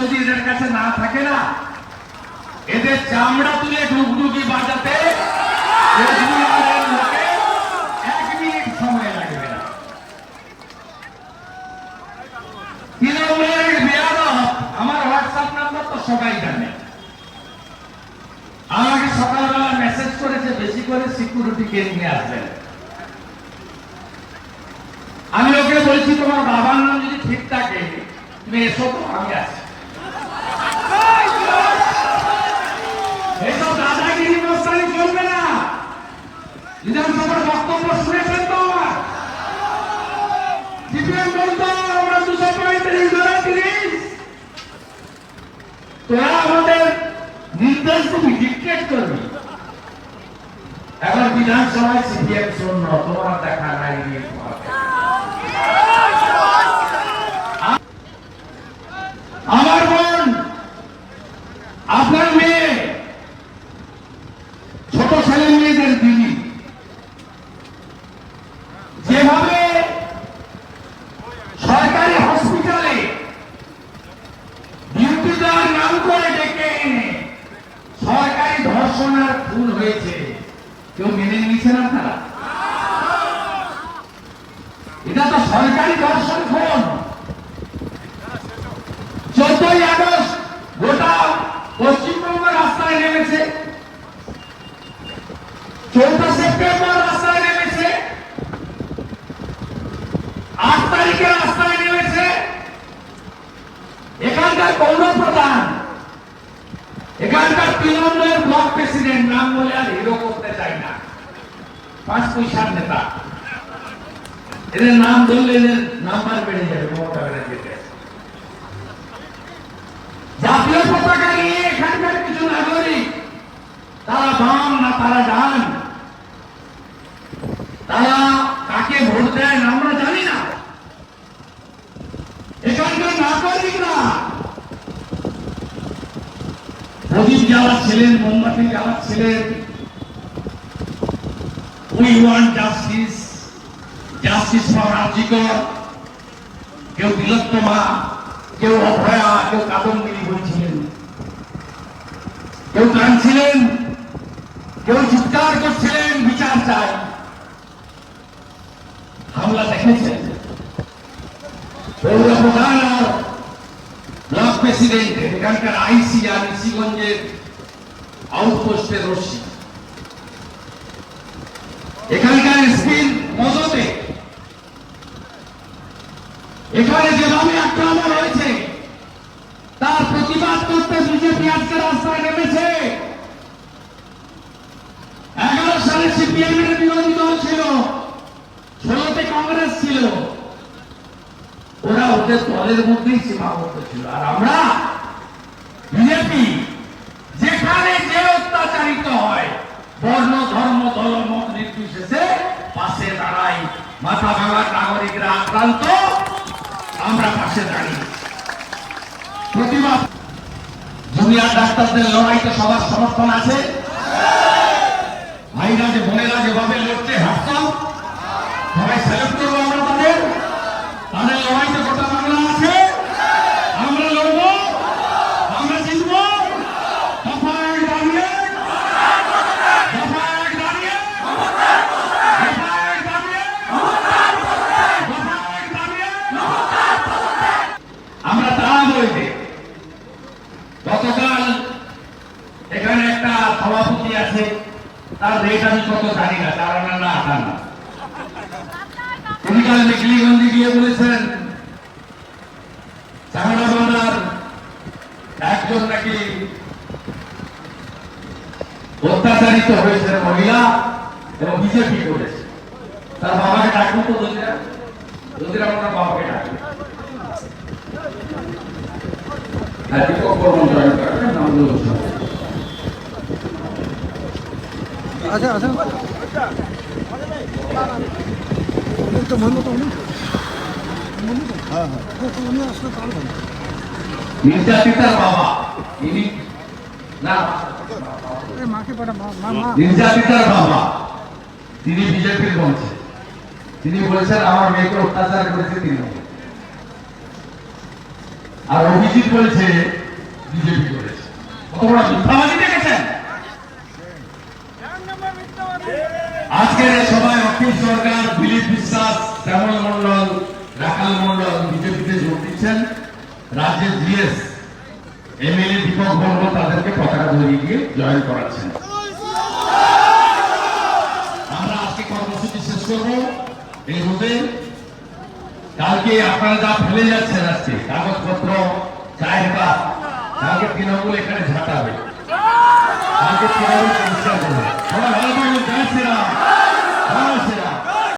যদি এদের কাছে না থাকে না, এদের চামড়া তুলে ঢুকঢুকি বাজাতে মেসেজ করেছে, বেশি করে সিকিউরিটি কে নিয়ে আসবেন। আমি ওকে বলছি, তোমার বাবার নাম যদি ঠিক থাকে, তুমি এসো তো, আমি আছি বিধানসভার বক্তব্য শুনেছেন তো আমরা দুশো পঁয়ত্রিশ তোরা আমাদের নির্দেশ তুমি ডিক্টেট করবি। এখন বিধানসভায় সিপিএম শূন্য, তোমার দেখা নাই ধর্ষণের খুন হয়েছে, কেউ মেনে নিয়েছেন আপনারা এটা তো সরকারি ধর্ষণ খুন চোদ্দই আগস্ট গোটা পশ্চিমবঙ্গ রাস্তায় নেমেছে। চৌঠা সেপ্টেম্বর রাস্তায় নেমেছে। আট তারিখে রাস্তায় নেমেছে। এখানকার পৌর এখানকার তৃণমূলের ব্লক প্রেসিডেন্ট নাম বলে আর হিরো করতে চাই না। পাঁচ পয়সার নেতা। এদের নাম ধরলে এদের নাম্বার বেড়ে যাবে মমতা ব্যানার্জিতে জাতীয় পতাকা নিয়ে এখানকার কিছু নাগরিক, তারা বাম না তারা ডান তারা কাকে ভোট দেন আমরা জানি না এখানকার নাগরিকরা প্রদীপ জ্বালাচ্ছিলেন মোমবাতি জ্বালাচ্ছিলেন we want justice justice for রাজিকর কেউ তিলোত্তমা, কেউ অভয়া, কেউ কাদম্বিনী বলছিলেন। কেউ কাঁদছিলেন, কেউ চিৎকার করছিলেন, বিচার চাই। হামলা দেখেছেন। পৌর প্রধান প্রেসিডেন্ট এখানকার আইসি ঋষিগঞ্জের আউটপোস্টের রশ্মি এখানকার এসপির মদতে, এখানে যেভাবে আক্রমণ হয়েছে, তার প্রতিবাদ করতে বিজেপি আজকে রাস্তায় নেমেছে। এগারো সালে সিপিএম এর বিরোধী দল ছিল, ষোলোতে কংগ্রেস ছিল। ওরা ওদের দলের মধ্যেই সীমাবদ্ধ ছিল। আর আমরা বিজেপি, যেখানে যে অত্যাচারিত হয়, বর্ণ, ধর্ম, দল, মত নির্বিশেষে পাশে দাঁড়াই। মাথা ভাঙার নাগরিকরা আক্রান্ত, আমরা পাশে দাঁড়িয়ে। প্রতিবাদ। জুনিয়র ডাক্তারদের লড়াইতে সবার সমর্থন আছে? ভাইরা যে বোনেরা যেভাবে লড়ছে, হাসতাম। সবাই স্যালুট করব আমরা তাদের তাদের লড়াইতে গোটা বাংলা আছে আমরা লড়বো আমরা জিতবো দফা এক দাঁড়িয়ে দফা এক দাঁড়িয়ে দফা এক দাঁড়িয়ে দফা এক দাঁড়িয়ে আমরা তারা বলতে গতকাল এখানে একটা সভাপতি আছে, তার রেট আমি কত জানি না চার আনা না আট আনা তিনি কাল মেকলিগঞ্জে গিয়ে বলেছেন চামড়া বান্ধার একজন নাকি অত্যাচারিত হয়েছে মহিলা এবং বিজেপি করেছে। তার বাবাকে ডাকবো তো দোষীরা দোষীরা ওনার বাবাকে ডাকবে। বর্মন জয়েন করবেন, নাম আচ্ছা আচ্ছা। তো মনে তো উনি মনে তো হ্যাঁ। হ্যাঁ উনি আসলে তাহলে নির্যাতিতার বাবা ইনি না। মাকে পাঠা মা মা মা। নির্যাতিতার বাবা তিনি বিজেপির মঞ্চে তিনি বলেছেন আমার মেয়েকে অত্যাচার করেছে তিনি। আর অভিজিৎ বলছে বিজেপি করেছে। কত বড় মিথ্যাবাদী দেখেছেন আজকের এই সভায় অখিল সরকার দিলীপ বিশ্বাস, শ্যামল মন্ডল রাখাল মন্ডল বিজেপিতে যোগ দিচ্ছেন। রাজ্যের জিএস, এমএলএ দীপক বর্ম তাদেরকে পতাকা ধরিয়ে দিয়ে জয়েন করাচ্ছেন। আমরা আজকে কর্মসূচি শেষ করব। এই রোদে কালকে আপনারা যা ফেলে যাচ্ছেন আজকে, কাগজপত্র, চায়ের কাপ, কালকে তৃণমূল এখানে ঝাঁটাবে। কালকে তৃণমূল পরিষ্কার করবে